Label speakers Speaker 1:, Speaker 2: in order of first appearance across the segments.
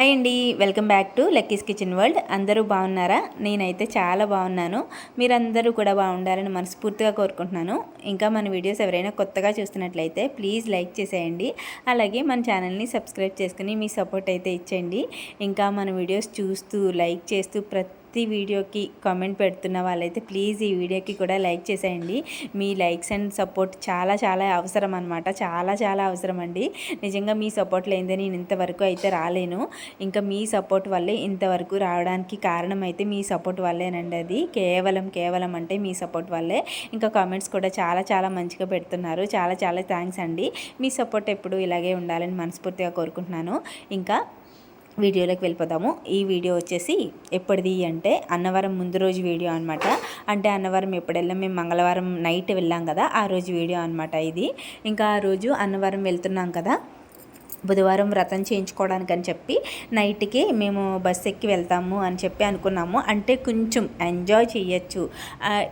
Speaker 1: Hi అండి welcome back to Lucky's kitchen world. అందరూ బాగున్నారా? నేనైతే చాలా బాగున్నాను. మీరందరూ కూడా బాగుండాలని మనస్ఫూర్తిగా కోరుకుంటున్నాను. ఇంకా మన వీడియోస్ ఎవరైనా కొత్తగా చూస్తున్నట్లయితే ప్లీజ్ లైక్ చేసేయండి. అలాగే మన ఛానల్ని సబ్స్క్రైబ్ చేసుకుని మీ సపోర్ట్ అయితే ఇచ్చేయండి. ఇంకా మన వీడియోస్ చూస్తూ లైక్ చేస్తూ ప్రతి ప్రతి వీడియోకి కామెంట్ పెడుతున్న వాళ్ళైతే ప్లీజ్ ఈ వీడియోకి కూడా లైక్ చేసేయండి. మీ లైక్స్ అండ్ సపోర్ట్ చాలా చాలా అవసరం అనమాట చాలా చాలా అవసరం అండి. నిజంగా మీ సపోర్ట్ లేదే నేను ఇంతవరకు అయితే రాలేను. ఇంకా మీ సపోర్ట్ వల్లే ఇంతవరకు రావడానికి కారణం అయితే మీ సపోర్ట్ వల్లేనండి అది. కేవలం కేవలం అంటే మీ సపోర్ట్ వల్లే. ఇంకా కామెంట్స్ కూడా చాలా చాలా మంచిగా పెడుతున్నారు. చాలా చాలా థ్యాంక్స్ అండి. మీ సపోర్ట్ ఎప్పుడు ఇలాగే ఉండాలని మనస్ఫూర్తిగా కోరుకుంటున్నాను. ఇంకా వీడియోలోకి వెళ్ళిపోదాము. ఈ వీడియో వచ్చేసి ఎప్పటిది అంటే అన్నవరం ముందు రోజు వీడియో అనమాట అంటే అన్నవరం ఎప్పుడు వెళ్ళాం మేము మంగళవారం నైట్ వెళ్ళాం కదా ఆ రోజు వీడియో అనమాట ఇది. ఇంకా ఆ రోజు అన్నవరం వెళ్తున్నాం కదా బుధవారం వ్రతం చేయించుకోవడానికి అని చెప్పి నైట్కి మేము బస్సు ఎక్కి వెళ్తాము అని చెప్పి అనుకున్నాము. అంటే కొంచెం ఎంజాయ్ చేయొచ్చు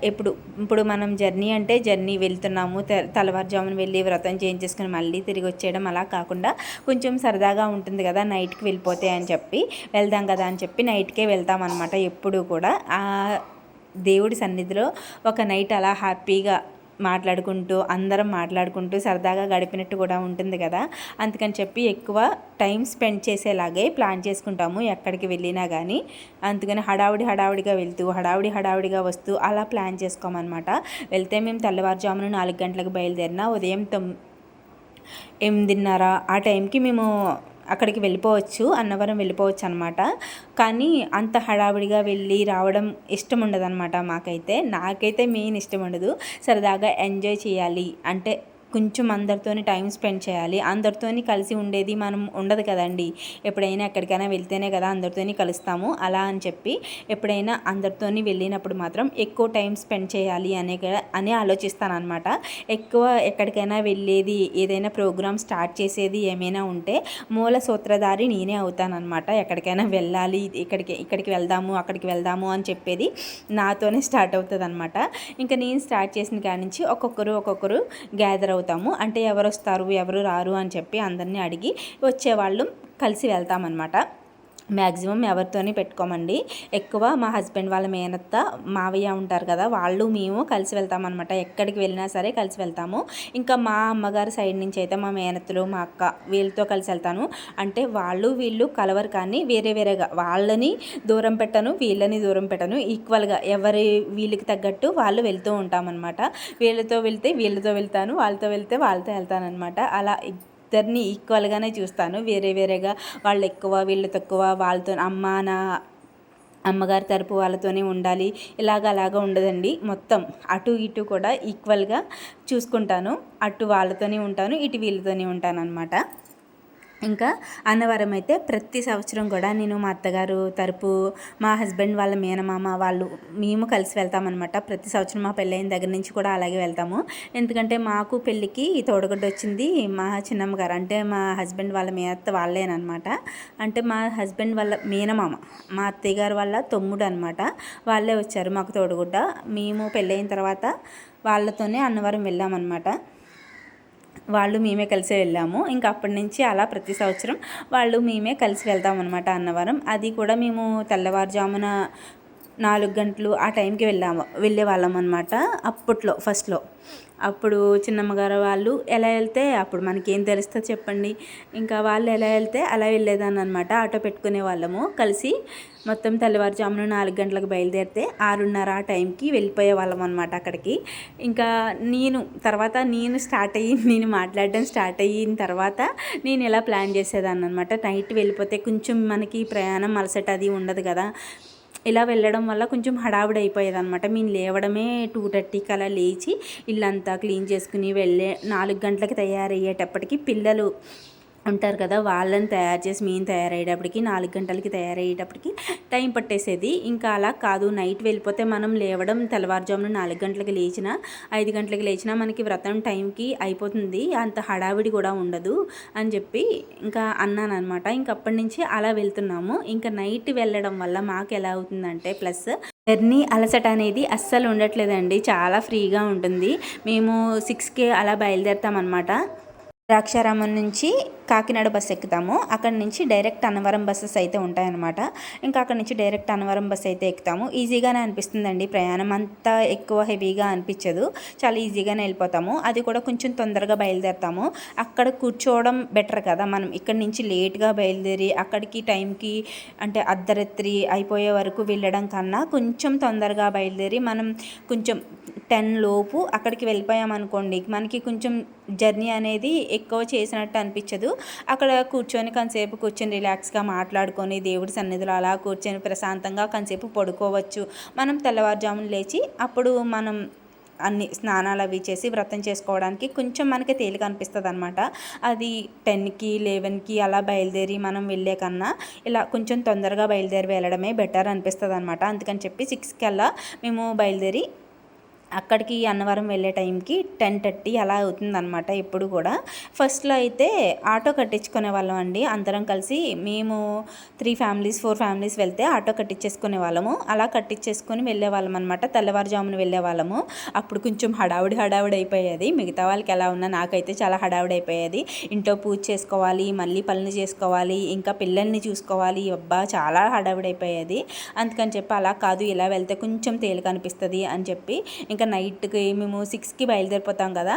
Speaker 1: ఎప్పుడు ఇప్పుడు మనం జర్నీ అంటే జర్నీ వెళ్తున్నాము తెల్లవారుజామున వెళ్ళి వ్రతం చేయించేసుకుని మళ్ళీ తిరిగి వచ్చేయడం అలా కాకుండా కొంచెం సరదాగా ఉంటుంది కదా నైట్కి వెళ్ళిపోతే అని చెప్పి వెళ్దాం కదా అని చెప్పి నైట్కే వెళ్తాం అనమాట ఎప్పుడు కూడా. దేవుడి సన్నిధిలో ఒక నైట్ అలా హ్యాపీగా మాట్లాడుకుంటూ అందరం మాట్లాడుకుంటూ సరదాగా గడిపినట్టు కూడా ఉంటుంది కదా. అందుకని చెప్పి ఎక్కువ టైం స్పెండ్ చేసేలాగే ప్లాన్ చేసుకుంటాము ఎక్కడికి వెళ్ళినా కానీ అందుకని హడావుడి హడావుడిగా వెళ్తూ హడావుడి హడావుడిగా వస్తూ అలా ప్లాన్ చేసుకోమన్నమాట. వెళ్తే మేము తెల్లవారుజామున నాలుగు గంటలకు బయలుదేరినా ఉదయం తొమ్ ఎనిమిదిన్నర ఆ టైంకి మేము అక్కడికి వెళ్ళిపోవచ్చు అన్నవరం వెళ్ళిపోవచ్చు అనమాట కానీ అంత హడావిడిగా వెళ్ళి రావడం ఇష్టం ఉండదు అనమాట మాకైతే. నాకైతే మెయిన్ ఇష్టం ఉండదు. సరదాగా ఎంజాయ్ చేయాలి. అంటే కొంచెం అందరితోని టైం స్పెండ్ చేయాలి. అందరితోని కలిసి ఉండేది మనం ఉండదు కదండి. ఎప్పుడైనా ఎక్కడికైనా వెళ్తేనే కదా అందరితోని కలుస్తాము. అలా అని చెప్పి ఎప్పుడైనా అందరితోని వెళ్ళినప్పుడు మాత్రం ఎక్కువ టైం స్పెండ్ చేయాలి అనే అని ఆలోచిస్తాను అనమాట ఎక్కువ ఎక్కడికైనా వెళ్ళేది ఏదైనా ప్రోగ్రామ్ స్టార్ట్ చేసేది ఏమైనా ఉంటే మూల సూత్రధారి నేనే అవుతానమాట ఎక్కడికైనా వెళ్ళాలి ఇక్కడికి ఇక్కడికి వెళ్దాము అక్కడికి వెళ్దాము అని చెప్పేది నాతోనే స్టార్ట్ అవుతుంది అనమాట ఇంకా నేను స్టార్ట్ చేసిన కాడి నుంచి ఒక్కొక్కరు ఒక్కొక్కరు గ్యాదర్ అవుతారు. అవుతాము అంటే ఎవరు వస్తారు ఎవరు రారు అని చెప్పి అందరినీ అడిగి వచ్చేవాళ్ళు కలిసి వెళ్తామన్నమాట. మ్యాక్సిమం ఎవరితోని పెట్టుకోమండి. ఎక్కువ మా హస్బెండ్ వాళ్ళ మేనత్త మావయ్య ఉంటారు కదా వాళ్ళు మేము కలిసి వెళ్తామన్నమాట. ఎక్కడికి వెళ్ళినా సరే కలిసి వెళ్తాము. ఇంకా మా అమ్మగారి సైడ్ నుంచి అయితే మా మేనత్తలు మా అక్క వీళ్ళతో కలిసి వెళ్తాను. అంటే వాళ్ళు వీళ్ళు కలవరు కానీ వేరే వేరేగా. వాళ్ళని దూరం పెట్టను వీళ్ళని దూరం పెట్టను. ఈక్వల్గా ఎవరి వీళ్ళకి తగ్గట్టు వాళ్ళు వెళ్తూ ఉంటామన్నమాట. వీళ్ళతో వెళ్తే వీళ్ళతో వెళ్తాను వాళ్ళతో వెళ్తే వాళ్ళతో వెళ్తాను అనమాట అలా ఇద్దరిని ఈక్వల్గానే చూస్తాను. వేరే వేరేగా వాళ్ళు ఎక్కువ వీళ్ళు తక్కువ వాళ్ళతో అమ్మ నా అమ్మగారి తరపు వాళ్ళతోనే ఉండాలి. ఇలాగ అలాగ ఉండదండి. మొత్తం అటు ఇటు కూడా ఈక్వల్గా చూసుకుంటాను. అటు వాళ్ళతోనే ఉంటాను ఇటు వీళ్ళతోనే ఉంటాను అనమాట ఇంకా అన్నవరం అయితే ప్రతి సంవత్సరం కూడా నేను మా అత్తగారు తరపు మా హస్బెండ్ వాళ్ళ మేనమామ వాళ్ళు మేము కలిసి వెళ్తామన్నమాట. ప్రతి సంవత్సరం మా పెళ్ళైన దగ్గర నుంచి కూడా అలాగే వెళ్తాము. ఎందుకంటే మాకు పెళ్ళికి తోడగొడ్డ వచ్చింది మా చిన్నమ్మ గారు. అంటే మా హస్బెండ్ వాళ్ళ మేనత్త వాళ్ళేనమాట అంటే మా హస్బెండ్ వాళ్ళ మేనమామ మా అత్తయ్య గారు వాళ్ళ తమ్ముడు అనమాట వాళ్ళే వచ్చారు మాకు తోడుగుడ్డ. మేము పెళ్ళైన తర్వాత వాళ్ళతోనే అన్నవరం వెళ్ళామన్నమాట. వాళ్ళు మేమే కలిసి వెళ్ళాము. ఇంకా అప్పటి నుంచి అలా ప్రతి సంవత్సరం వాళ్ళు మేమే కలిసి వెళ్తామన్నమాట అనమాట అన్నవరం. అది కూడా మేము తెల్లవారుజామున నాలుగు గంటలు ఆ టైంకి వెళ్ళాము వెళ్ళే వాళ్ళం అనమాట అప్పట్లో ఫస్ట్లో అప్పుడు చిన్నమ్మగారు వాళ్ళు ఎలా వెళ్తే అప్పుడు మనకేం తెలుస్తుంది చెప్పండి. ఇంకా వాళ్ళు ఎలా వెళ్తే అలా వెళ్ళేదాన్ని అనమాట ఆటో పెట్టుకునే వాళ్ళము. కలిసి మొత్తం తెల్లవారుజామున నాలుగు గంటలకు బయలుదేరితే ఆరున్నర ఆ టైంకి వెళ్ళిపోయే వాళ్ళం అనమాట అక్కడికి. ఇంకా నేను తర్వాత నేను స్టార్ట్ అయ్యి నేను మాట్లాడడం స్టార్ట్ అయిన తర్వాత నేను ఎలా ప్లాన్ చేసేదాన్ని అనమాట నైట్ వెళ్ళిపోతే కొంచెం మనకి ప్రయాణం అలసట అది ఉండదు కదా. ఇలా వెళ్ళడం వల్ల కొంచెం హడావిడి అయిపోయేది అనమాట మేము లేవడమే టూ థర్టీకి అలా లేచి ఇల్లంతా క్లీన్ చేసుకుని వెళ్ళే నాలుగు గంటలకి తయారయ్యేటప్పటికి పిల్లలు ఉంటారు కదా వాళ్ళని తయారు చేసి మేము తయారయ్యేటప్పటికి నాలుగు గంటలకి తయారయ్యేటప్పటికి టైం పట్టేసేది. ఇంకా అలా కాదు నైట్ వెళ్ళిపోతే మనం లేవడం తెల్లవారుజామున నాలుగు గంటలకు లేచిన ఐదు గంటలకు లేచినా మనకి వ్రతం టైంకి అయిపోతుంది. అంత హడావిడి కూడా ఉండదు అని చెప్పి ఇంకా అన్నాను అనమాట ఇంక అప్పటి నుంచి అలా వెళ్తున్నాము. ఇంకా నైట్ వెళ్ళడం వల్ల మాకు ఎలా అవుతుందంటే ప్లస్ జర్నీ అలసట అనేది అస్సలు ఉండట్లేదండి. చాలా ఫ్రీగా ఉంటుంది. మేము సిక్స్కే అలా బయలుదేరుతామనమాట ద్రాక్షారామం నుంచి కాకినాడ బస్ ఎక్కుతాము. అక్కడ నుంచి డైరెక్ట్ అన్నవరం బస్సెస్ అయితే ఉంటాయన్నమాట. ఇంకా అక్కడ నుంచి డైరెక్ట్ అన్నవరం బస్ అయితే ఎక్కుతాము. ఈజీగానే అనిపిస్తుందండి ప్రయాణం. అంతా ఎక్కువ హెవీగా అనిపించదు. చాలా ఈజీగానే వెళ్ళిపోతాము. అది కూడా కొంచెం తొందరగా బయలుదేరుతాము. అక్కడ కూర్చోవడం బెటర్ కదా. మనం ఇక్కడ నుంచి లేట్గా బయలుదేరి అక్కడికి టైంకి అంటే అర్ధరాత్రి అయిపోయే వరకు వెళ్ళడం కన్నా కొంచెం తొందరగా బయలుదేరి మనం కొంచెం టెన్ లోపు అక్కడికి వెళ్ళిపోయామనుకోండి మనకి కొంచెం జర్నీ అనేది ఎక్కువ చేసినట్టు అనిపించదు. అక్కడ కూర్చొని కొంతసేపు కూర్చొని రిలాక్స్గా మాట్లాడుకొని దేవుడి సన్నిధిలో అలా కూర్చొని ప్రశాంతంగా కొంతసేపు పడుకోవచ్చు. మనం తెల్లవారుజామున లేచి అప్పుడు మనం అన్ని స్నానాలు అవి చేసి వ్రతం చేసుకోవడానికి కొంచెం మనకి తేలిక అనిపిస్తుంది అనమాట అది టెన్కి లెవెన్కి అలా బయలుదేరి మనం వెళ్ళే కన్నా ఇలా కొంచెం తొందరగా బయలుదేరి వెళ్ళడమే బెటర్ అనిపిస్తుంది అనమాట అందుకని చెప్పి సిక్స్కి అలా మేము బయలుదేరి అక్కడికి అన్నవరం వెళ్ళే టైంకి టెన్ థర్టీ అలా అవుతుందన్నమాట ఎప్పుడు కూడా. ఫస్ట్లో అయితే ఆటో కట్టించుకునే వాళ్ళం అండి. అందరం కలిసి మేము త్రీ ఫ్యామిలీస్ ఫోర్ ఫ్యామిలీస్ వెళ్తే ఆటో కట్టించేసుకునే వాళ్ళము. అలా కట్టించేసుకొని వెళ్ళే వాళ్ళం అనమాట తెల్లవారుజామున వెళ్ళే వాళ్ళము. అప్పుడు కొంచెం హడావుడి హడావుడి అయిపోయేది. మిగతా వాళ్ళకి ఎలా ఉన్నా నాకైతే చాలా హడావుడి అయిపోయేది. ఇంట్లో పూజ చేసుకోవాలి మళ్ళీ పనులు చేసుకోవాలి ఇంకా పిల్లల్ని చూసుకోవాలి. అబ్బా చాలా హడావుడి అయిపోయేది. అందుకని చెప్పి అలా కాదు ఇలా వెళ్తే కొంచెం తేలిక అనిపిస్తుంది అని చెప్పి ఇంకా ఇంకా నైట్కి మేము సిక్స్కి బయలుదేరిపోతాం కదా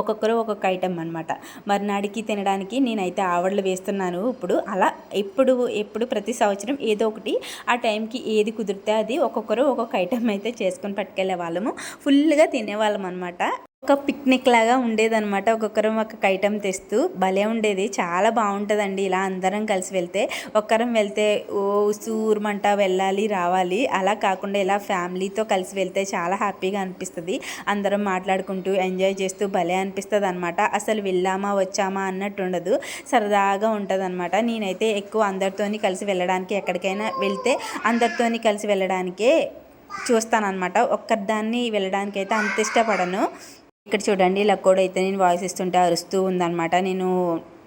Speaker 1: ఒక్కొక్కరు ఒక్కొక్క ఐటెం అనమాట మర్నాడికి తినడానికి నేనైతే ఆవడలు వేస్తున్నాను ఇప్పుడు. అలా ఎప్పుడు ఎప్పుడు ప్రతి సంవత్సరం ఏదో ఒకటి ఆ టైంకి ఏది కుదిరితే అది ఒక్కొక్కరు ఒక్కొక్క ఐటెం అయితే చేసుకొని పట్టుకెళ్ళే వాళ్ళము. ఫుల్గా తినేవాళ్ళం అనమాట ఒక పిక్నిక్ లాగా ఉండేదన్నమాట. ఒక్కొక్కరం ఒక ఐటెం తెస్తూ భలే ఉండేది. చాలా బాగుంటుందండి ఇలా అందరం కలిసి వెళ్తే. ఒక్కరం వెళ్తే ఓ సూర్మంట వెళ్ళాలి రావాలి. అలా కాకుండా ఇలా ఫ్యామిలీతో కలిసి వెళ్తే చాలా హ్యాపీగా అనిపిస్తుంది. అందరం మాట్లాడుకుంటూ ఎంజాయ్ చేస్తూ భలే అనిపిస్తుంది అనమాట అసలు వెళ్ళామా వచ్చామా అన్నట్టు ఉండదు. సరదాగా ఉంటుంది అనమాట నేనైతే ఎక్కువ అందరితోని కలిసి వెళ్ళడానికి ఎక్కడికైనా వెళ్తే అందరితోని కలిసి వెళ్ళడానికే చూస్తానన్నమాట. ఒక్కదాన్ని వెళ్ళడానికి అయితే అంత ఇష్టపడను. ఇక్కడ చూడండి లక్కోడు అయితే నేను వాయిస్ ఇస్తుంటే అరుస్తూ ఉందనమాట నేను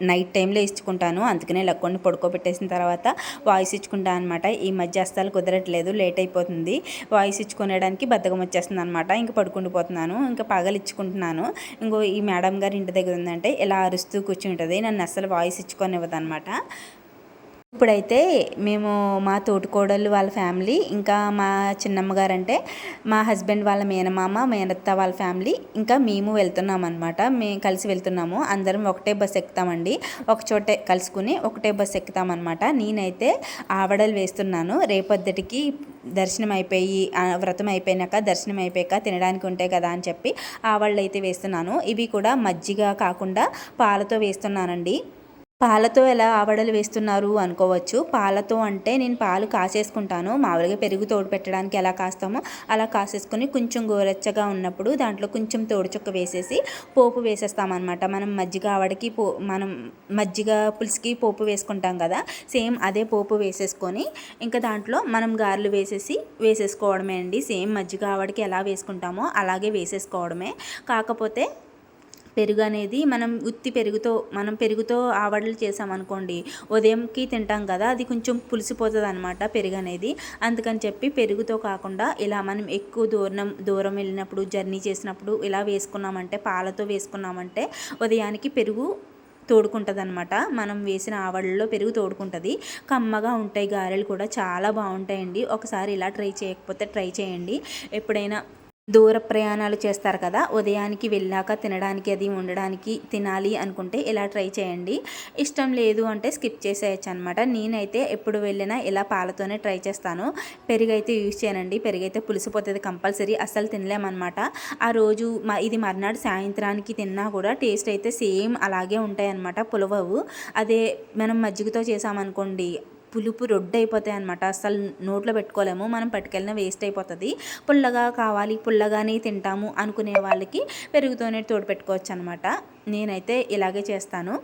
Speaker 1: నైట్ టైంలో ఇచ్చుకుంటాను. అందుకనే లక్కోడిని పడుకోబెట్టేసిన తర్వాత వాయిస్ ఇచ్చుకుంటాను అనమాట ఈ మధ్య అస్సలు కుదరట్లేదు లేట్ అయిపోతుంది. వాయిస్ ఇచ్చుకునేడానికి బద్దకం వచ్చేస్తుంది అనమాట ఇంకా పడుకుండిపోతున్నాను ఇంకా పగలు ఇచ్చుకుంటున్నాను. ఇంకో ఈ మేడం గారి ఇంటి దగ్గర ఉందంటే ఇలా అరుస్తూ కూర్చుంటుంది. నన్ను అస్సలు వాయిస్ ఇచ్చుకొనివ్వదు అనమాట ఇప్పుడైతే మేము మా తోటికోడళ్ళు వాళ్ళ ఫ్యామిలీ ఇంకా మా చిన్నమ్మ గారు అంటే మా హస్బెండ్ వాళ్ళ మేనమామ మేనత్త వాళ్ళ ఫ్యామిలీ ఇంకా మేము వెళ్తున్నాం అనమాట మేము కలిసి వెళ్తున్నాము. అందరం ఒకటే బస్ ఎక్కుతామండి. ఒక చోటే కలుసుకుని ఒకటే బస్ ఎక్కుతామన్నమాట. నేనైతే ఆవడలు వేస్తున్నాను. రేపొద్దటికి దర్శనం అయిపోయి వ్రతం అయిపోయినాక దర్శనం అయిపోయాక తినడానికి ఉంటాయి కదా అని చెప్పి ఆవళ్ళు అయితే వేస్తున్నాను. ఇవి కూడా మజ్జిగ కాకుండా పాలతో వేస్తున్నానండి. పాలతో ఎలా ఆవడలు వేస్తున్నారు అనుకోవచ్చు. పాలతో అంటే నేను పాలు కాసేసుకుంటాను. మామూలుగా పెరుగు తోడు పెట్టడానికి ఎలా కాస్తామో అలా కాసేసుకొని కొంచెం గోరెచ్చగా ఉన్నప్పుడు దాంట్లో కొంచెం తోడు చుక్క వేసేసి పోపు వేసేస్తామన్నమాట. మనం మజ్జిగ ఆవడకి పో మనం మజ్జిగ పులుసుకి పోపు వేసుకుంటాం కదా సేమ్ అదే పోపు వేసేసుకొని ఇంకా దాంట్లో మనం గారెలు వేసేసి వేసేసుకోవడమే అండి. సేమ్ మజ్జిగ ఆవడకి ఎలా వేసుకుంటామో అలాగే వేసేసుకోవడమే. కాకపోతే పెరుగు అనేది మనం ఉత్తి పెరుగుతో మనం పెరుగుతో ఆవడలు చేసామనుకోండి ఉదయంకి తింటాం కదా అది కొంచెం పులిసిపోతుంది అనమాట పెరుగు అనేది అందుకని చెప్పి పెరుగుతో కాకుండా ఇలా మనం ఎక్కువ దూరం దూరం వెళ్ళినప్పుడు జర్నీ చేసినప్పుడు ఇలా వేసుకున్నామంటే పాలతో వేసుకున్నామంటే ఉదయానికి పెరుగు తోడుకుంటుంది అనమాట మనం వేసిన ఆవడల్లో పెరుగు తోడుకుంటుంది. కమ్మగా ఉంటాయి గారెలు కూడా చాలా బాగుంటాయండి. ఒకసారి ఇలా ట్రై చేయకపోతే ట్రై చేయండి. ఎప్పుడైనా దూర ప్రయాణాలు చేస్తారు కదా ఉదయానికి వెళ్ళాక తినడానికి అది ఉండడానికి తినాలి అనుకుంటే ఇలా ట్రై చేయండి. ఇష్టం లేదు అంటే స్కిప్ చేసేయచ్చు అనమాట నేనైతే ఎప్పుడు వెళ్ళినా ఇలా పాలతోనే ట్రై చేస్తాను. పెరుగైతే యూజ్ చేయనండి. పెరుగైతే పులిసిపోతుంది కంపల్సరీ. అస్సలు తినలేమన్నమాట. ఆ రోజు ఇది మర్నాడు సాయంత్రానికి తిన్నా కూడా టేస్ట్ అయితే సేమ్ అలాగే ఉంటాయి అనమాట పులవవు. అదే మనం మజ్జిగతో చేసామనుకోండి పులుపు రొడ్డు అయిపోతాయి అనమాట అసలు నోట్లో పెట్టుకోలేము. మనం పట్టుకెళ్ళిన వేస్ట్ అయిపోతుంది. పుల్లగా కావాలి పుల్లగానే తింటాము అనుకునే వాళ్ళకి పెరుగుతోనే తోడు పెట్టుకోవచ్చు అనమాట నేనైతే ఇలాగే చేస్తాను.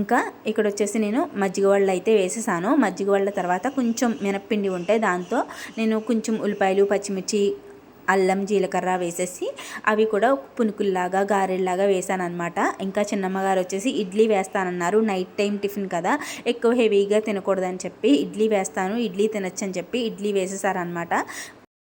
Speaker 1: ఇంకా ఇక్కడ వచ్చేసి నేను మజ్జిగ వాళ్ళు అయితే వేసేసాను. మజ్జిగ వాళ్ళ తర్వాత కొంచెం మినప్పిండి ఉంటే దాంతో నేను కొంచెం ఉల్లిపాయలు పచ్చిమిర్చి అల్లం జీలకర్ర వేసేసి అవి కూడా పునుకుల్లాగా గారెల్లాగా వేసాను అనమాట ఇంకా చిన్నమ్మగారు వచ్చేసి ఇడ్లీ వేస్తానన్నారు. నైట్ టైం టిఫిన్ కదా. ఎక్కువ హెవీగా తినకూడదని చెప్పి ఇడ్లీ వేస్తాను ఇడ్లీ తినొచ్చని చెప్పి ఇడ్లీ వేసేసారనమాట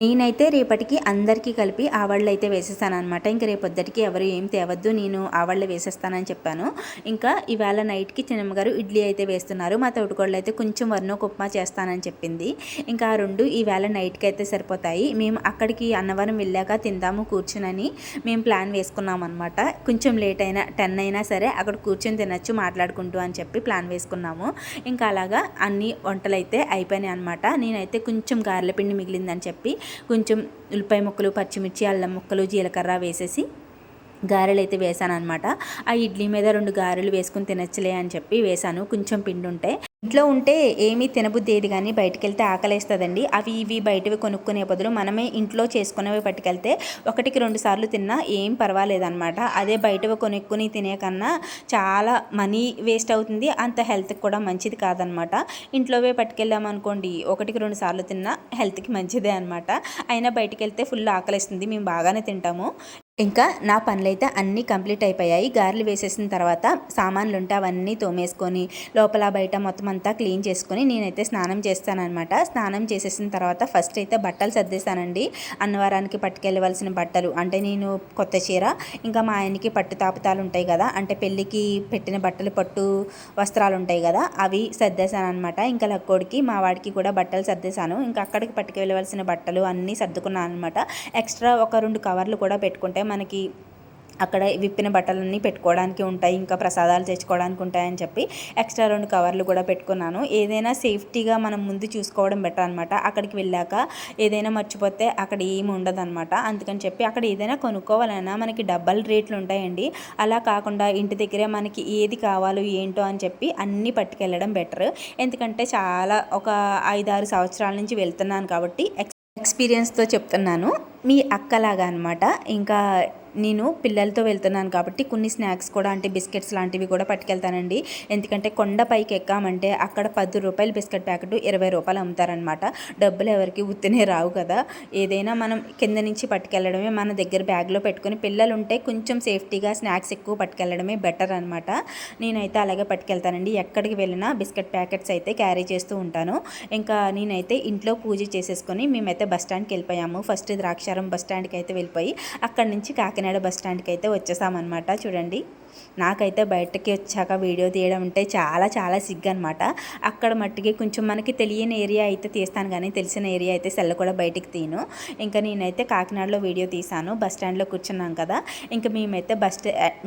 Speaker 1: నేనైతే రేపటికి అందరికీ కలిపి ఆవళ్ళు అయితే వేసేస్తాను అనమాట ఇంకా రేపొద్దటికి ఎవరు ఏం తేవద్దు నేను ఆవళ్ళు వేసేస్తానని చెప్పాను. ఇంకా ఇవాళ నైట్కి చిన్నమ్మ గారు ఇడ్లీ అయితే వేస్తున్నారు. మా తోటికోళ్ళు అయితే కొంచెం వర్ణకు ఉప్మా చేస్తానని చెప్పింది. ఇంకా ఆ రెండు ఈవేళ నైట్కి అయితే సరిపోతాయి. మేము అక్కడికి అన్నవరం వెళ్ళాక తిందాము కూర్చునని మేము ప్లాన్ వేసుకున్నాం అనమాట కొంచెం లేట్ అయినా టెన్ అయినా సరే అక్కడ కూర్చొని తినచ్చు మాట్లాడుకుంటూ అని చెప్పి ప్లాన్ వేసుకున్నాము. ఇంకా అలాగా అన్ని వంటలు అయితే అయిపోయినాయి అనమాట నేనైతే కొంచెం గార్లపిండి మిగిలిందని చెప్పి కొంచెం ఉల్లిపాయ ముక్కలు పచ్చిమిర్చి అల్లం ముక్కలు జీలకర్ర వేసేసి గారెలు అయితే వేసాను అనమాట ఆ ఇడ్లీ మీద రెండు గారెలు వేసుకుని తినచ్చులే అని చెప్పి వేసాను. కొంచెం పిండి ఉంటే ఇంట్లో ఉంటే ఏమీ తినబుద్ధి కానీ బయటకు వెళ్తే ఆకలేస్తుందండి. అవి ఇవి బయటవి కొనుక్కునే బదులు మనమే ఇంట్లో చేసుకునేవి పట్టుకెళ్తే ఒకటికి రెండు సార్లు తిన్నా ఏం పర్వాలేదన్నమాట. అదే బయటవి కొనుక్కుని తినే కన్నా చాలా మనీ వేస్ట్ అవుతుంది. అంత హెల్త్కి కూడా మంచిది కాదనమాట ఇంట్లోవే పట్టుకెళ్ళామనుకోండి ఒకటికి రెండు సార్లు తిన్నా హెల్త్కి మంచిదే అనమాట అయినా బయటకు వెళ్తే ఫుల్ ఆకలిస్తుంది. మేము బాగానే తింటాము. ఇంకా నా పనులైతే అన్నీ కంప్లీట్ అయిపోయాయి. గారెలు వేసేసిన తర్వాత సామాన్లు ఉంటే అవన్నీ తోమేసుకొని లోపల బయట మొత్తం అంతా క్లీన్ చేసుకొని నేనైతే స్నానం చేస్తానమాట స్నానం చేసేసిన తర్వాత ఫస్ట్ అయితే బట్టలు సర్దేశానండి. అన్నవరానికి పట్టుకెళ్ళవలసిన బట్టలు అంటే నేను కొత్త చీర ఇంకా మా ఆయనకి పట్టు తాపుతాలు ఉంటాయి కదా అంటే పెళ్ళికి పెట్టిన బట్టలు పట్టు వస్త్రాలు ఉంటాయి కదా అవి సర్దేశానమాట ఇంకా లక్కోడికి మా వాడికి కూడా బట్టలు సర్దేశాను. ఇంకా అక్కడికి పట్టుకెళ్ళవలసిన బట్టలు అన్నీ సర్దుకున్నాను అనమాట ఎక్స్ట్రా ఒక రెండు కవర్లు కూడా పెట్టుకుంటే మనకి అక్కడ విప్పిన బట్టలన్నీ పెట్టుకోవడానికి ఉంటాయి ఇంకా ప్రసాదాలు తెచ్చుకోవడానికి ఉంటాయని చెప్పి ఎక్స్ట్రా రెండు కవర్లు కూడా పెట్టుకున్నాను. ఏదైనా సేఫ్టీగా మనం ముందు చూసుకోవడం బెటర్ అనమాట అక్కడికి వెళ్ళాక ఏదైనా మర్చిపోతే అక్కడ ఏమి ఉండదు అనమాట అందుకని చెప్పి అక్కడ ఏదైనా కొనుక్కోవాలన్నా మనకి డబ్బల్ రేట్లు ఉంటాయండి. అలా కాకుండా ఇంటి దగ్గరే మనకి ఏది కావాలో ఏంటో అని చెప్పి అన్నీ పట్టుకెళ్ళడం బెటర్. ఎందుకంటే చాలా ఒక ఐదారు సంవత్సరాల నుంచి వెళ్తున్నాను కాబట్టి ఎక్స్పీరియన్స్తో చెప్తున్నాను. మీ అక్కలాగా అనమాట ఇంకా నేను పిల్లలతో వెళ్తున్నాను కాబట్టి కొన్ని స్నాక్స్ కూడా అంటే బిస్కెట్స్ లాంటివి కూడా పట్టుకెళ్తానండి. ఎందుకంటే కొండ పైకి ఎక్కామంటే అక్కడ పది రూపాయలు బిస్కెట్ ప్యాకెట్ ఇరవై రూపాయలు అమ్ముతారనమాట డబ్బులు ఎవరికి ఉత్తినే రావు కదా. ఏదైనా మనం కింద నుంచి పట్టుకెళ్ళడమే మన దగ్గర బ్యాగ్లో పెట్టుకుని పిల్లలు ఉంటే కొంచెం సేఫ్టీగా స్నాక్స్ ఎక్కువ పట్టుకెళ్ళడమే బెటర్ అనమాట నేనైతే అలాగే పట్టుకెళ్తానండి. ఎక్కడికి వెళ్ళినా బిస్కెట్ ప్యాకెట్స్ అయితే క్యారీ చేస్తూ ఉంటాను. ఇంకా నేనైతే ఇంట్లో పూజ చేసేసుకొని మేమైతే బస్ స్టాండ్కి వెళ్ళిపోయాము. ఫస్ట్ ద్రాక్షారం బస్ స్టాండ్కి అయితే వెళ్ళిపోయి అక్కడి నుంచి కాకినాడ బస్ స్టాండ్కి అయితే వచ్చేసామన్నమాట. చూడండి. నాకైతే బయటకి వచ్చాక వీడియో తీయడం అంటే చాలా చాలా సిగ్గు అనమాట అక్కడ మట్టికి కొంచెం మనకి తెలియని ఏరియా అయితే తీస్తాను కానీ తెలిసిన ఏరియా అయితే సెల్ కూడా బయటికి తీను ఇంకా నేనైతే కాకినాడలో వీడియో తీసాను బస్ స్టాండ్లో కూర్చున్నాం కదా. ఇంకా మేమైతే బస్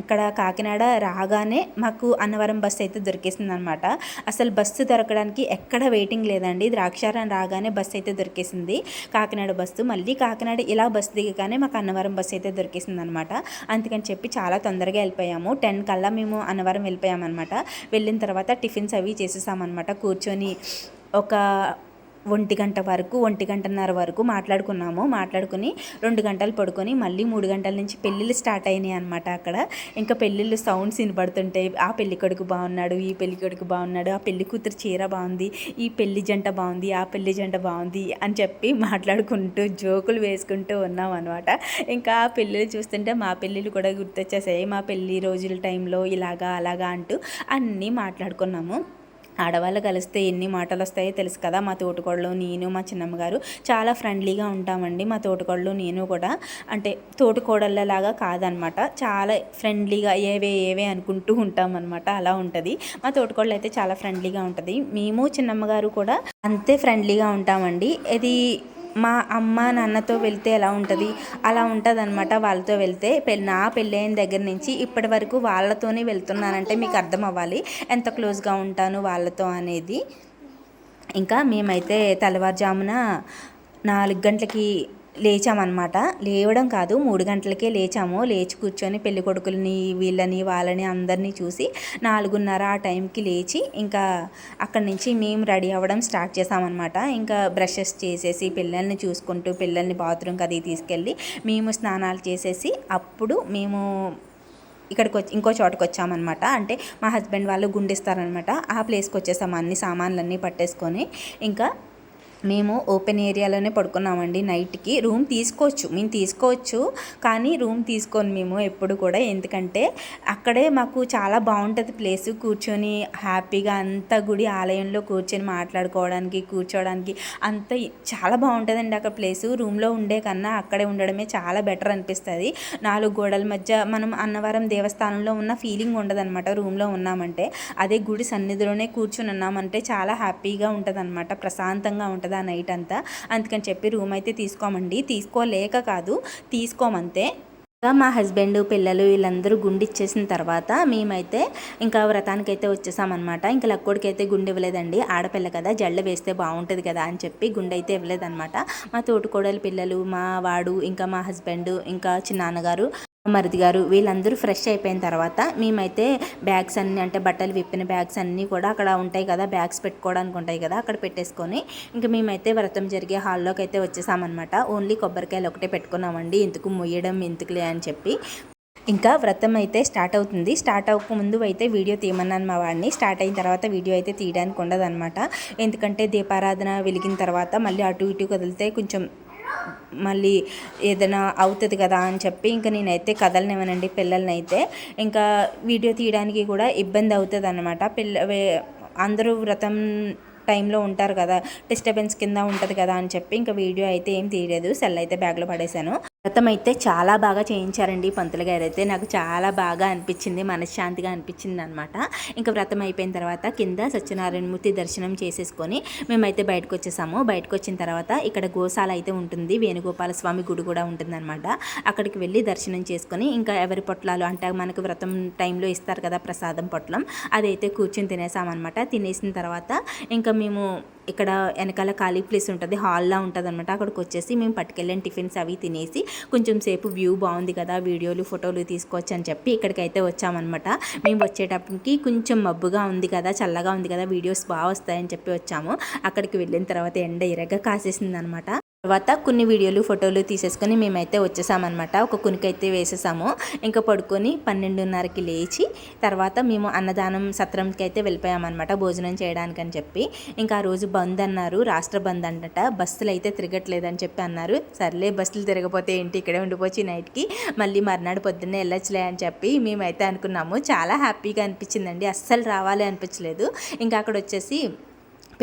Speaker 1: ఇక్కడ కాకినాడ రాగానే మాకు అన్నవరం బస్సు అయితే దొరికేసింది అనమాట అసలు బస్సు దొరకడానికి ఎక్కడ వెయిటింగ్ లేదండి. ద్రాక్షారం రాగానే బస్సు అయితే దొరికేసింది. కాకినాడ బస్సు మళ్ళీ కాకినాడ ఇలా బస్సు దిగగానే మాకు అన్నవరం బస్సు అయితే దొరికేసింది అనమాట అందుకని చెప్పి చాలా తొందరగా వెళ్ళిపోయాము. టెన్ కల్లా మేము అన్నవరం వెళ్ళిపోయామన్నమాట. వెళ్ళిన తర్వాత టిఫిన్స్ అవి చేసేసామన్నమాట. కూర్చొని ఒక ఒంటి గంట వరకు ఒంటి గంటన్నర వరకు మాట్లాడుకున్నాము. మాట్లాడుకుని రెండు గంటలు పడుకొని మళ్ళీ మూడు గంటల నుంచి పెళ్ళిళ్ళు స్టార్ట్ అయినాయి అనమాట అక్కడ. ఇంకా పెళ్ళిళ్ళు సౌండ్స్ వినబడుతుంటే ఆ పెళ్ళి కొడుకు బాగున్నాడు ఈ పెళ్ళి కొడుకు బాగున్నాడు ఆ పెళ్ళి కూతురు చీర బాగుంది ఈ పెళ్ళి జంట బాగుంది ఆ పెళ్ళి జంట బాగుంది అని చెప్పి మాట్లాడుకుంటూ జోకులు వేసుకుంటూ ఉన్నాం అనమాట ఇంకా ఆ పెళ్ళిళ్ళు చూస్తుంటే మా పెళ్ళిళ్ళు కూడా గుర్తొచ్చేసాయి. మా పెళ్ళి రోజుల టైంలో ఇలాగా అలాగా అంటూ అన్నీ మాట్లాడుకున్నాము. ఆడవాళ్ళు కలిస్తే ఎన్ని మాటలు వస్తాయో తెలుసు కదా. మా తోటికోళ్ళు నేను మా చిన్నమ్మగారు చాలా ఫ్రెండ్లీగా ఉంటామండి. మా తోటికోళ్ళు నేను కూడా అంటే తోటకోడళ్ళలాగా కాదనమాట. చాలా ఫ్రెండ్లీగా ఏవే ఏవే అనుకుంటూ ఉంటామన్నమాట అలా ఉంటుంది. మా తోటికోళ్ళు అయితే చాలా ఫ్రెండ్లీగా ఉంటుంది. మేము చిన్నమ్మగారు కూడా అంతే ఫ్రెండ్లీగా ఉంటామండి. ఇది మా అమ్మ నాన్నతో వెళ్తే ఎలా ఉంటుంది? అలా ఉంటుంది అనమాట వాళ్ళతో వెళ్తే. నా పెళ్ళైన దగ్గర నుంచి ఇప్పటి వరకు వాళ్ళతోనే వెళ్తున్నానంటే మీకు అర్థం అవ్వాలి ఎంత క్లోజ్గా ఉంటాను వాళ్ళతో అనేది. ఇంకా మేమైతే తెల్లవారుజామున నాలుగు గంటలకి లేచామన్నమాట. లేవడం కాదు మూడు గంటలకే లేచాము. లేచి కూర్చొని పెళ్ళి కొడుకులని వీళ్ళని వాళ్ళని అందరినీ చూసి నాలుగున్నర ఆ టైంకి లేచి ఇంకా అక్కడి నుంచి మేము రెడీ అవ్వడం స్టార్ట్ చేసామన్నమాట. ఇంకా బ్రషెస్ చేసేసి పిల్లల్ని చూసుకుంటూ పిల్లల్ని బాత్రూమ్కి అది తీసుకెళ్ళి మేము స్నానాలు చేసేసి అప్పుడు మేము ఇక్కడికి వచ్చి ఇంకో చోటకి వచ్చామన్నమాట. అంటే మా హస్బెండ్ వాళ్ళు గుండిస్తారనమాట ఆ ప్లేస్కి వచ్చేసాము. అన్ని సామాన్లన్నీ పట్టేసుకొని ఇంకా మేము ఓపెన్ ఏరియాలోనే పడుకున్నామండి నైట్కి. రూమ్ తీసుకోవచ్చు. మేము తీసుకోవచ్చు. కానీ రూమ్ తీసుకొని మేము ఎప్పుడు కూడా ఎందుకంటే అక్కడే మాకు చాలా బాగుంటుంది ప్లేస్. కూర్చొని హ్యాపీగా అంత గుడి ఆలయంలో కూర్చొని మాట్లాడుకోవడానికి కూర్చోవడానికి అంత చాలా బాగుంటుందండి అక్కడ ప్లేస్. రూమ్లో ఉండే కన్నా అక్కడే ఉండడమే చాలా బెటర్ అనిపిస్తుంది. నాలుగు గోడల మధ్య మనం అన్నవరం దేవస్థానంలో ఉన్న ఫీలింగ్ ఉండదన్నమాట రూమ్లో ఉన్నామంటే. అదే గుడి సన్నిధిలోనే కూర్చొని ఉన్నామంటే చాలా హ్యాపీగా ఉంటుంది ప్రశాంతంగా ఉంటుంది ఆ నైట్ అంతా. అందుకని చెప్పి రూమ్ అయితే తీసుకోమండి. తీసుకోలేక కాదు తీసుకోమంతే. ఇంకా మా హస్బెండ్ పిల్లలు వీళ్ళందరూ గుండు ఇచ్చేసిన తర్వాత మేమైతే ఇంకా వ్రతానికి అయితే వచ్చేసామన్నమాట. ఇంకా లక్కోడికి అయితే గుండె ఇవ్వలేదండి. ఆడపిల్ల కదా జల్ల వేస్తే బాగుంటుంది కదా అని చెప్పి గుండె అయితే ఇవ్వలేదన్నమాట. మా తోటికోడలి పిల్లలు మా వాడు ఇంకా మా హస్బెండ్ ఇంకా చిన్నాన్నగారు మరిది గారు వీళ్ళందరూ ఫ్రెష్ అయిపోయిన తర్వాత మేమైతే బ్యాగ్స్ అన్నీ అంటే బట్టలు విప్పిన బ్యాగ్స్ అన్నీ కూడా అక్కడ ఉంటాయి కదా బ్యాగ్స్ పెట్టుకోవడానికి ఉంటాయి కదా అక్కడ పెట్టేసుకొని ఇంకా మేమైతే వ్రతం జరిగే హాల్లోకి అయితే వచ్చేసామన్నమాట. ఓన్లీ కొబ్బరికాయలు ఒకటే పెట్టుకున్నామండి. ఎందుకు మొయ్యడం ఎందుకులే అని చెప్పి. ఇంకా వ్రతం అయితే స్టార్ట్ అవుతుంది. స్టార్ట్ అవ్వకముందు అయితే వీడియో తీయమన్నాను మా వాడిని. స్టార్ట్ అయిన తర్వాత వీడియో అయితే తీయడానికి ఉండదు ఎందుకంటే దీపారాధన వెలిగిన తర్వాత మళ్ళీ అటు ఇటు కదిలితే కొంచెం మళ్ళీ ఏదైనా అవుతుంది కదా అని చెప్పి ఇంకా నేనైతే కదలనివ్వనండి పిల్లల్ని అయితే ఇంకా వీడియో తీయడానికి కూడా ఇబ్బంది అవుతుంది అనమాట పిల్ల అందరూ వ్రతం టైంలో ఉంటారు కదా డిస్టర్బెన్స్ కింద ఉంటుంది కదా అని చెప్పి ఇంకా వీడియో అయితే ఏం తీయలేదు. సెల్ అయితే బ్యాగ్లో పడేశాను. వ్రతం అయితే చాలా బాగా చేయించారండి పంతులు గారు. అయితే నాకు చాలా బాగా అనిపించింది మనశ్శాంతిగా అనిపించింది అనమాట ఇంకా వ్రతం అయిపోయిన తర్వాత కింద సత్యనారాయణమూర్తి దర్శనం చేసేసుకొని మేమైతే బయటకు వచ్చేసాము బయటకు వచ్చిన తర్వాత ఇక్కడ గోశాల అయితే ఉంటుంది వేణుగోపాల స్వామి గుడి కూడా ఉంటుందన్నమాట. అక్కడికి వెళ్ళి దర్శనం చేసుకొని ఇంకా ఎవరి పొట్లాలు అంటే మనకు వ్రతం టైంలో ఇస్తారు కదా ప్రసాదం పొట్లం అదైతే కూర్చొని తినేసామన్నమాట. తినేసిన తర్వాత ఇంకా మేము ఇక్కడ వెనకాల ఖాళీ ప్లేస్ ఉంటుంది హాల్లా ఉంటుంది అనమాట అక్కడికి వచ్చేసి మేము పట్టుకెళ్ళిన టిఫిన్స్ అవి తినేసి కొంచెం సేపు వ్యూ బాగుంది కదా వీడియోలు ఫోటోలు తీసుకోవచ్చు అని చెప్పి ఇక్కడికైతే వచ్చామన్నమాట. మేము వచ్చేటప్పటికి కొంచెం మబ్బుగా ఉంది కదా చల్లగా ఉంది కదా వీడియోస్ బాగా వస్తాయని చెప్పి వచ్చాము. అక్కడికి వెళ్ళిన తర్వాత ఎండ ఇరగ కాసేసింది అనమాట తర్వాత కొన్ని వీడియోలు ఫోటోలు తీసేసుకొని మేమైతే వచ్చేసామన్నమాట. ఒక కునికైతే వేసేసాము. ఇంకా పడుకొని పన్నెండున్నరకి లేచి తర్వాత మేము అన్నదానం సత్రంకి అయితే వెళ్ళిపోయామన్నమాట భోజనం చేయడానికి అని చెప్పి. ఇంకా ఆ రోజు బంద్ అన్నారు. రాష్ట్ర బంద్ అంటట. బస్సులు అయితే తిరగట్లేదని చెప్పి అన్నారు. సర్లే బస్సులు తిరగపోతే ఏంటి? ఇక్కడే ఉండిపోయి నైట్కి మళ్ళీ మర్నాడు పొద్దున్నే వెళ్ళొచ్చులే అని చెప్పి మేమైతే అనుకున్నాము. చాలా హ్యాపీగా అనిపించిందండి. అస్సలు రావాలి అనిపించలేదు. ఇంకా అక్కడ వచ్చేసి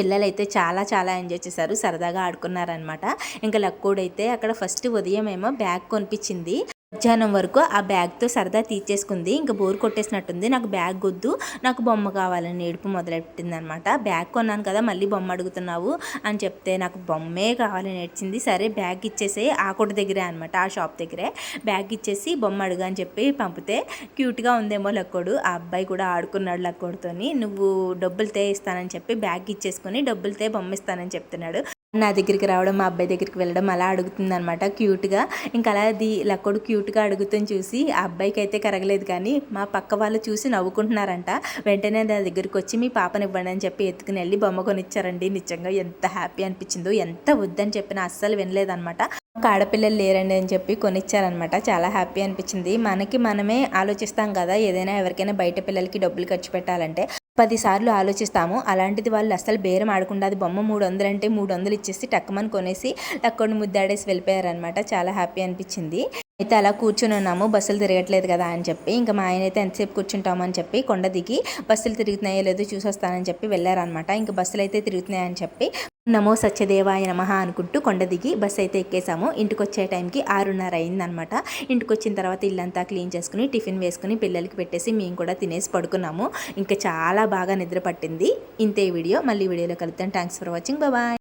Speaker 1: పిల్లలైతే చాలా చాలా ఎంజాయ్ చేశారు. సరదాగా ఆడుకున్నారనమాట ఇంకా లక్కోడైతే అక్కడ ఫస్ట్ ఉదయం ఏమో బ్యాగ్ కొనిపించింది. మధ్యాహ్నం వరకు ఆ బ్యాగ్తో సరదా తీర్చేసుకుంది. ఇంకా బోర్ కొట్టేసినట్టుంది. నాకు బ్యాగ్ వద్దు నాకు బొమ్మ కావాలని ఏడుపు మొదలెట్టింది అనమాట బ్యాగ్ కొన్నాను కదా మళ్ళీ బొమ్మ అడుగుతున్నావు? అని చెప్తే నాకు బొమ్మే కావాలని ఏడ్చింది. సరే బ్యాగ్ ఇచ్చేసి ఆ కొట్టు దగ్గరే అనమాట ఆ షాప్ దగ్గరే. బ్యాగ్ ఇచ్చేసి బొమ్మ అడుగు అని చెప్పి పంపితే క్యూట్గా ఉందేమో లక్కోడు ఆ అబ్బాయి కూడా ఆడుకున్నాడు లక్కోడుతోని. నువ్వు డబ్బులతో ఇస్తానని చెప్పి బ్యాగ్ ఇచ్చేసుకొని డబ్బులతో బొమ్మ ఇస్తానని చెప్తున్నాడు. నా దగ్గరికి రావడం మా అబ్బాయి దగ్గరికి వెళ్ళడం అలా అడుగుతుంది అనమాట క్యూట్గా. ఇంకా అలా అది లక్కడు క్యూట్గా అడుగుతుంది చూసి ఆ అబ్బాయికి అయితే కరగలేదు కానీ మా పక్క వాళ్ళు చూసి నవ్వుకుంటున్నారంట. వెంటనే నా దగ్గరికి వచ్చి మీ పాపని ఇవ్వండి అని చెప్పి ఎత్తుకుని వెళ్ళి బొమ్మ కొనిచ్చారండి. నిజంగా ఎంత హ్యాపీ అనిపించిందో ఎంత వద్దని చెప్పిన అస్సలు వినలేదనమాట ఆడపిల్లలు లేరండి అని చెప్పి కొనిచ్చారనమాట చాలా హ్యాపీ అనిపించింది. మనకి మనమే ఆలోచిస్తాం కదా ఏదైనా ఎవరికైనా బయట పిల్లలకి డబ్బులు ఖర్చు పెట్టాలంటే. పదిసార్లు ఆలోచిస్తాము. అలాంటిది వాళ్ళు అసలు బేరం ఆడకుండా అది బొమ్మ మూడు వందలు అంటే మూడు వందలు ఇచ్చేసి టక్కమని కొనేసి టక్కొని ముద్దాడేసి వెళ్ళిపోయారనమాట చాలా హ్యాపీ అనిపించింది. అయితే అలా కూర్చుని ఉన్నాము. బస్సులు తిరగట్లేదు కదా అని చెప్పి. ఇంకా మా ఆయన అయితే ఎంతసేపు కూర్చుంటామని చెప్పి కొండ దిగి బస్సులు తిరుగుతున్నాయో లేదో చూసొస్తానని చెప్పి వెళ్ళారనమాట ఇంకా బస్సులు అయితే తిరుగుతున్నాయని చెప్పి నమో సత్యదేవాయ నమ అనుకుంటూ కొండ దిగి బస్ అయితే ఎక్కేసాము. ఇంటికి వచ్చే టైంకి ఆరున్నర అయిందనమాట ఇంటికి వచ్చిన తర్వాత ఇల్లంతా క్లీన్ చేసుకుని టిఫిన్ వేసుకుని పిల్లలకి పెట్టేసి మేము కూడా తినేసి పడుకున్నాము. ఇంకా చాలా బాగా నిద్ర పట్టింది. ఇంతే వీడియో. మళ్ళీ వీడియోలో కలుద్దాం. Thanks for watching bye